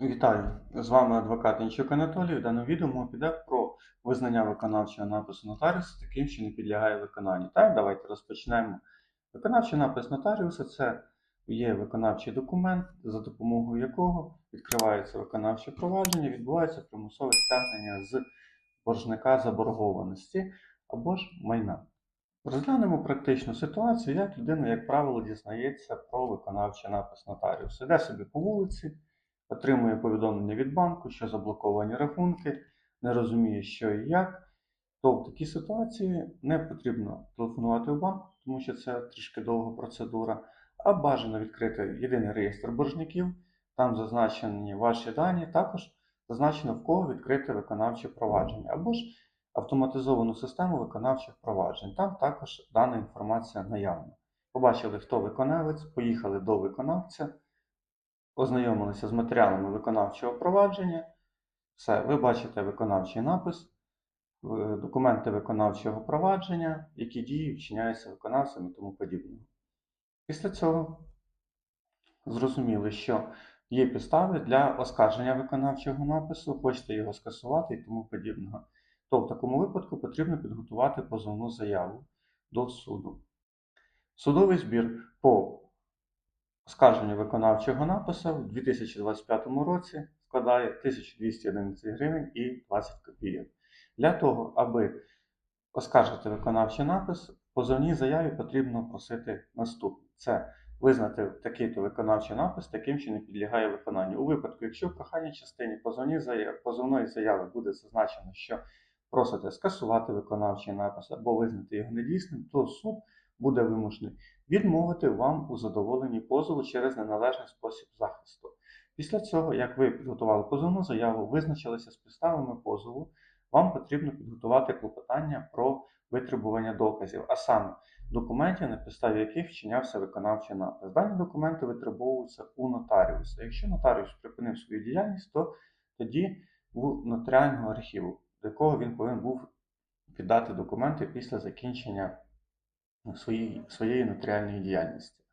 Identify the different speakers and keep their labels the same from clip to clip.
Speaker 1: Вітаю! З вами адвокат Інчук Анатолій. В даному відео мова піде про визнання виконавчого напису нотаріуса таким, що не підлягає виконанню. Так, давайте розпочнемо. Виконавчий напис нотаріуса це є виконавчий документ, за допомогою якого відкривається виконавче провадження, відбувається примусове стягнення з боржника заборгованості або ж майна. Розглянемо практичну ситуацію, як людина, як правило, дізнається про виконавчий напис нотаріуса. Іде собі по вулиці отримує повідомлення від банку, що заблоковані рахунки, не розуміє, що і як, то в такій ситуації не потрібно телефонувати в банк, тому що це трішки довга процедура, а бажано відкрити єдиний реєстр боржників, там зазначені ваші дані, також зазначено в кого відкрити виконавче провадження, або ж автоматизовану систему виконавчих проваджень. Там також дана інформація наявна. Побачили, хто виконавець, поїхали до виконавця ознайомилися з матеріалами виконавчого провадження. Все, ви бачите виконавчий напис, документи виконавчого провадження, які дії вчиняються виконавцем і тому подібне. Після цього зрозуміли, що є підстави для оскарження виконавчого напису, хочете його скасувати і тому подібного. То в такому випадку потрібно підготувати позовну заяву до суду. Судовий збір по Оскарження виконавчого напису в 2025 році складає 1211 гривень і 20 копійок. Для того, аби оскаржити виконавчий напис, в позовній заяві потрібно просити наступне: це визнати такий-то виконавчий напис таким, що не підлягає виконанню. У випадку, якщо в прохальній частині позовної заяви буде зазначено, що просите скасувати виконавчий напис або визнати його недійсним, то суд буде вимушений відмовити вам у задоволенні позову через неналежний спосіб захисту. Після цього, як ви підготували позовну заяву, визначилися з підставами позову, вам потрібно підготувати клопотання про витребування доказів, а саме документів, на підставі яких вчинявся виконавчий напис. Дані документи витребовуються у нотаріуса. Якщо нотаріус припинив свою діяльність, то тоді у нотаріального архіву, до якого він повинен був піддати документи після закінчення своєї, своєї нотаріальної діяльності.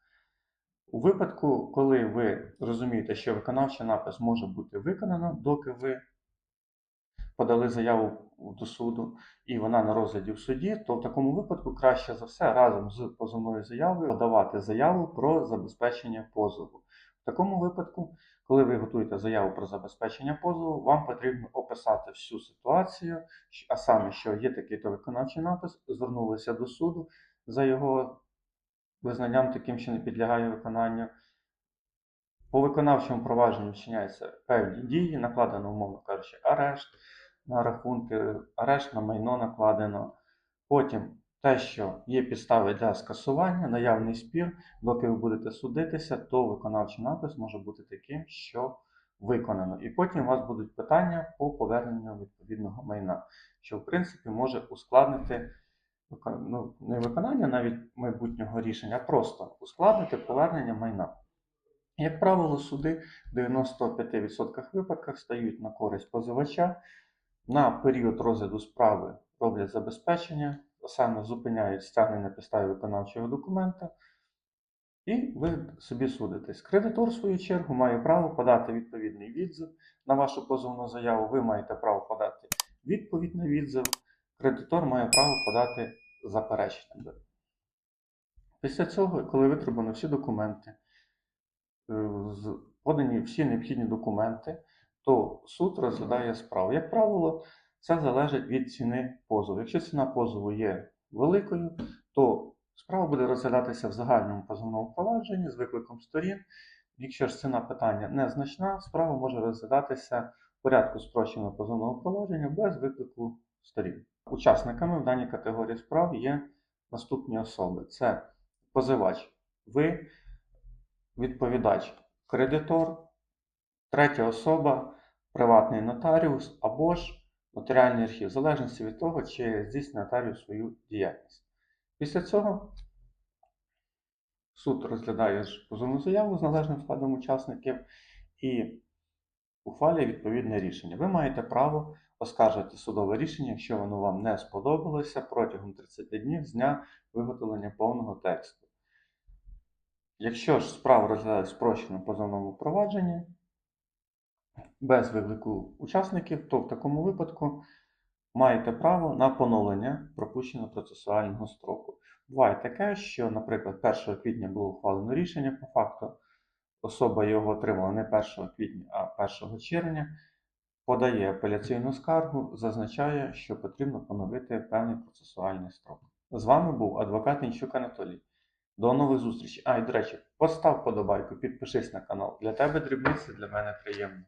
Speaker 1: У випадку, коли ви розумієте, що виконавчий напис може бути виконано, доки ви подали заяву до суду і вона на розгляді в суді, то в такому випадку краще за все разом з позовною заявою подавати заяву про забезпечення позову. В такому випадку, коли ви готуєте заяву про забезпечення позову, вам потрібно описати всю ситуацію, а саме, що є такий-то виконавчий напис, звернулися до суду за його визнанням таким, що не підлягає виконанню. По виконавчому провадженню вчиняються певні дії, накладено, умовно кажучи, арешт на рахунки, арешт на майно накладено. Потім те, що є підстави для скасування, наявний спір, доки ви будете судитися, то виконавчий напис може бути таким, що виконано. І потім у вас будуть питання по поверненню відповідного майна, що в принципі може ускладнити ну, не виконання навіть майбутнього рішення, а просто ускладнити повернення майна. Як правило, суди в 95% випадках стають на користь позивача. На період розгляду справи роблять забезпечення, саме зупиняють стягнення підставі виконавчого документа, і ви собі судитесь. Кредитор, в свою чергу, має право подати відповідний відзив на вашу позовну заяву. Ви маєте право подати відповідь на відзив. Кредитор має право подати заперечення. Після цього, коли витребано всі документи, е, подані всі необхідні документи, то суд розглядає справу. Як правило, це залежить від ціни позову. Якщо ціна позову є великою, то справа буде розглядатися в загальному позовному провадженні з викликом сторін. Якщо ж ціна питання незначна, справа може розглядатися в порядку спрощеного позовного провадження без виклику сторін. Учасниками в даній категорії справ є наступні особи: це позивач, ви, відповідач, кредитор, третя особа, приватний нотаріус або ж нотаріальний архів, в залежності від того, чи здійснює нотаріус свою діяльність. Після цього суд розглядає позовну заяву з належним складом учасників і ухвалює відповідне рішення. Ви маєте право оскаржити судове рішення, якщо воно вам не сподобалося протягом 30 днів з дня виготовлення повного тексту. Якщо ж справа розглядається в спрощеному позовному провадженні, без виклику учасників, то в такому випадку маєте право на поновлення пропущеного процесуального строку. Буває таке, що, наприклад, 1 квітня було ухвалено рішення по факту, особа його отримала не 1 квітня, а 1 червня, подає апеляційну скаргу, зазначає, що потрібно поновити певний процесуальний строк. З вами був адвокат Інчук Анатолій. До нових зустрічей. А, і до речі, постав подобайку, підпишись на канал. Для тебе дрібниці, для мене приємно.